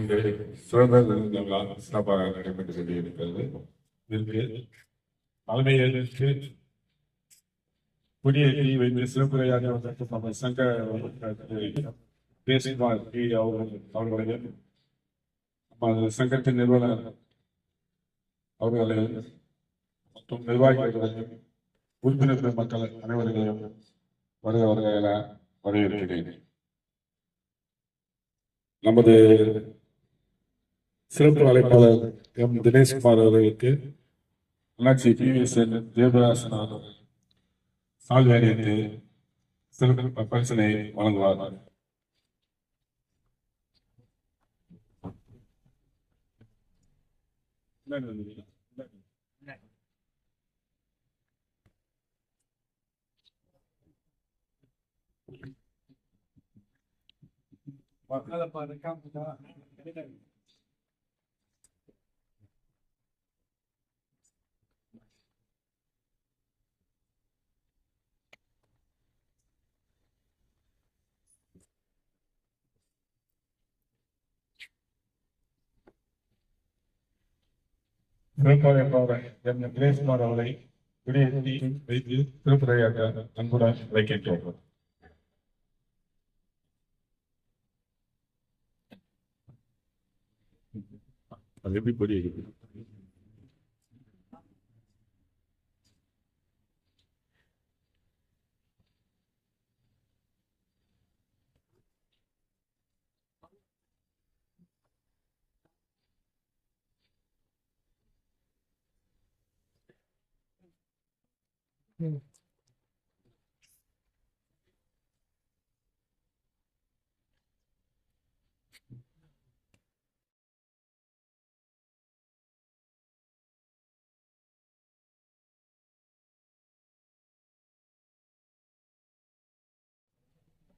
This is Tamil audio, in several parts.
இந்த சுதந்திர தின விழா சிறப்பாக நடைபெற்று கொண்டிருக்கிறது இதற்கு தலைமையேற்று கொடியேற்றி வைத்து சிறப்புரையாக வந்திருக்கும் நம்ம சங்க தேசியமார் பி அவர்கள் அவர்களையும் நம்ம சங்கத்தின் நிறுவனர் அவர்களையும் மற்றும் நிர்வாகிகளையும் உறுப்பினர்கள் மக்கள் அனைவர்களையும் வருக வருக என வரவேற்கிறேன் நமது சிறப்பு அழைப்பாளர் எம். தினேஷ்குமார் அவர்களுக்கு அண்ணாச்சி பி. வி. எஸ் தேவதாசன் அவர்கள் சிறப்பு பரிசனை வழங்குவார். சிறப்பு அழைப்பாளர் எம் தினேஷ்குமார் அவரை குடியேற்றி வைத்து சிறப்புரையாக அன்புடன் வைக்கின்றோம் அது எப்படி கொடி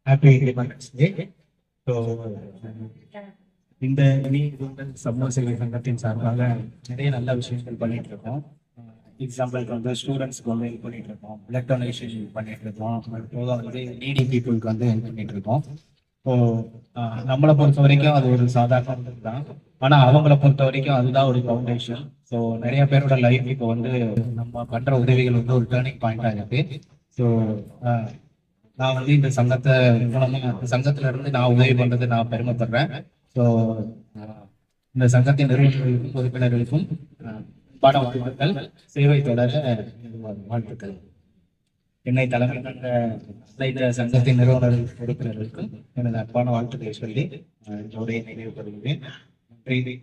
ஹாப்பி இண்டிபெண்டன்ஸ் டே ஸோ இந்த நீதிகள் சமூக சேவை சங்கத்தின் சார்பாக நிறைய நல்ல விஷயங்கள் பண்ணிட்டு இருக்கோம். எக்ஸாம்பிளுக்கு வந்து ஸ்டூடெண்ட்ஸ்க்கு வந்து ஹெல்ப் பண்ணிட்டு இருக்கோம் பிளட் டொனேஷன் பண்ணிட்டு இருக்கோம் அது வந்து நீடி பீப்புளுக்கு வந்து ஹெல்ப் பண்ணிட்டு இருக்கோம் ஸோ நம்மளை பொறுத்த வரைக்கும் அது ஒரு சாதாரண தான். ஆனா அவங்கள பொறுத்த வரைக்கும் அதுதான் ஒரு ஃபவுண்டேஷன் ஸோ நிறைய பேரோட லைஃப் இப்போ வந்து நம்ம பண்ற உதவிகள் வந்து ஒரு டேர்னிங் பாயிண்டா இருக்கு. ஸோ நான் வந்து இந்த சங்கத்தை மூலமா இந்த சங்கத்துல இருந்து நான் உதவி பண்றது நான் பெருமைப்படுறேன். ஸோ இந்த சங்கத்தின் நிறுவனங்களுக்கும் உறுப்பினர்களுக்கும் பட வாழ்த்துக்கள் சேவை தொடர வாழ்த்துக்கள். என்னை தலைமை கண்ட சங்கத்தின் நிறுவனர்கள் உறுப்பினர்களுக்கும் எனது அன்பான வாழ்த்துக்களை சொல்லி அஹ், இந்த பெறுகிறேன் நன்றி.